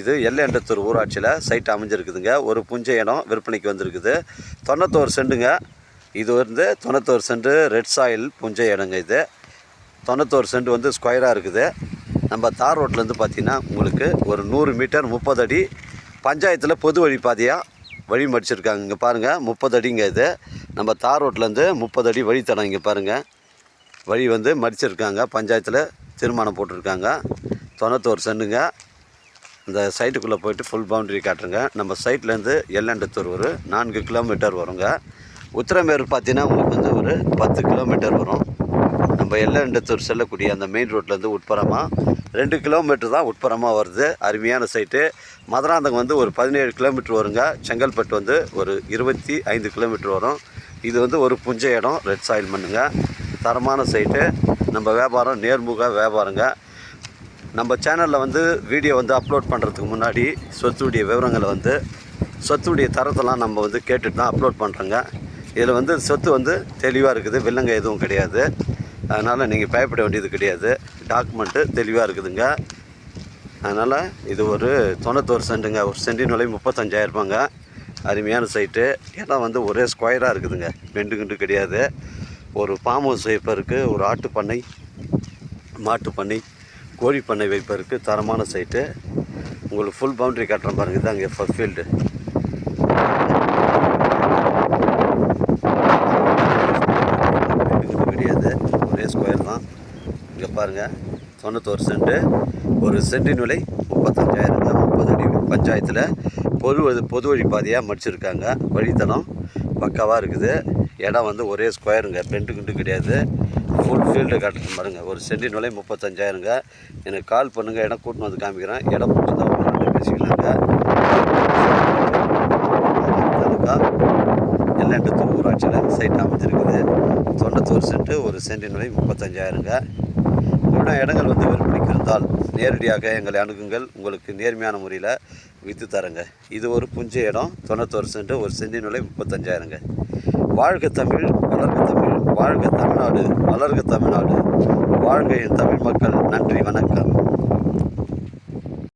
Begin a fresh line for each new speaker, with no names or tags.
இது எல்லையண்டத்தூர் ஊராட்சியில் சைட் அமைஞ்சிருக்குதுங்க. ஒரு புஞ்சை இடம் விற்பனைக்கு வந்திருக்குது. தொண்ணூத்தோரு செண்டுங்க. இது வந்து தொண்ணூத்தோரு செண்டு ரெட் சாயில் புஞ்சை இடங்க இது. தொண்ணூத்தோரு சென்ட் வந்து ஸ்கொயராக இருக்குது. நம்ம தார் ரோட்லேருந்து பார்த்தீங்கன்னா உங்களுக்கு ஒரு நூறு மீட்டர் முப்பது அடி பஞ்சாயத்தில் பொது வழி பாதையாக வழி மடிச்சிருக்காங்க இங்கே பாருங்கள் முப்பது அடிங்க இது. நம்ம தார் ரோட்லேருந்து முப்பது அடி வழித்தடம் இங்கே பாருங்கள் வழி வந்து மடிச்சிருக்காங்க. பஞ்சாயத்தில் தீர்மானம் போட்டிருக்காங்க. தொண்ணூத்தோரு சென்டுங்க இந்த சைட்டுக்குள்ளே போயிட்டு ஃபுல் பவுண்டரி காட்டுறங்க. நம்ம சைட்லேருந்து எல்லண்டத்தூர் ஒரு நான்கு கிலோமீட்டர் வருங்க. உத்திரமேரூர் பார்த்தீங்கன்னா உங்களுக்கு வந்து ஒரு பத்து கிலோமீட்டர் வரும். நம்ம எல்லண்டத்தூர் செல்லக்கூடிய அந்த மெயின் ரோட்லேருந்து உட்புறமாக ரெண்டு கிலோமீட்டர் தான் உட்புறமாக வருது. அருமையான சைட்டு மதுராந்தகம் வந்து ஒரு பதினேழு கிலோமீட்டர் வருங்க. செங்கல்பட்டு வந்து ஒரு இருபத்தி ஐந்து கிலோமீட்டர் வரும். இது வந்து ஒரு புஞ்சை இடம் ரெட் சாயில் மண்ணுங்க. தரமான சைட்டு நம்ம வியாபாரம் நேர்முக வியாபாரங்க. நம்ம சேனலில் வந்து வீடியோ வந்து அப்லோட் பண்ணுறதுக்கு முன்னாடி சொத்துடைய விவரங்களை வந்து சொத்துடைய தரத்தெல்லாம் நம்ம வந்து கேட்டுட்டு தான் அப்லோட் பண்ணுறோங்க இதில் வந்து சொத்து வந்து தெளிவாக இருக்குது வில்லங்க எதுவும் கிடையாது. அதனால் நீங்கள் பயப்பட வேண்டியது கிடையாது. டாக்குமெண்ட்டு தெளிவாக இருக்குதுங்க. அதனால் இது ஒரு தொண்ணூத்தோரு சென்ட்டுங்க. ஒரு சென்டின் விலை முப்பத்தஞ்சாயிரரூபாங்க அருமையான சைட்டு இடம் வந்து ஒரே ஸ்கொயராக இருக்குதுங்க. பெண்டு கிண்டு கிடையாது. ஒரு பாம் ஹவுஸ் வைப்பருக்கு ஒரு ஆட்டு பண்ணை மாட்டு பண்ணை கோழி பண்ணை வைப்பதற்கு தரமான சைட்டு உங்களுக்கு ஃபுல் பவுண்ட்ரி கட்டுற பாருங்க இதுதான் இங்கே ஃபீல்டு கிடையாது ஒரே ஸ்கொயர் தான். இங்கே பாருங்கள் தொண்ணூத்தோரு சென்ட்டு ஒரு சென்டின் விலை முப்பத்தஞ்சாயிரம். முப்பது அடி பஞ்சாயத்தில் பொது பொது வழி பாதையாக மடிச்சிருக்காங்க. வழித்தடம். பக்காவாக இருக்குது. இடம் வந்து ஒரே ஸ்கொயருங்க. பெண்டு கிண்டு கிடையாது. ஃபுல் ஃபீல்டு காட்டுற பாருங்க. ஒரு சென்டின் நிலை முப்பத்தஞ்சாயிரங்க. எனக்கு கால் பண்ணுங்கள் இடம் கூட்டின்னு வந்து காமிக்கிறேன். இடம் பிடிச்சதா ஒரு நாள் பேசிக்கலாங்க. தாலுக்கா ஊராட்சியில் சைட் அமைஞ்சிருக்குது. தொண்ணூத்தோரு சென்ட்டு ஒரு சென்டின் நிலை முப்பத்தஞ்சாயிரங்க. இவ்வளோ இடங்கள் வந்து விற்பனைக்கு இருந்தால் நேரடியாக எங்களை அணுகுங்கள். உங்களுக்கு நேர்மையான முறையில் விற்று தரேங்க. இது ஒரு புஞ்ச இடம் தொண்ணூத்தொரு சென்ட் ஒரு சென்டி நிலை முப்பத்தஞ்சாயிரங்க. வாழ்க தமிழ் வளர்க தமிழ் வாழ்க தமிழ்நாடு வளர்க தமிழ்நாடு. வாழ்க என் தமிழ் மக்கள் நன்றி வணக்கம்.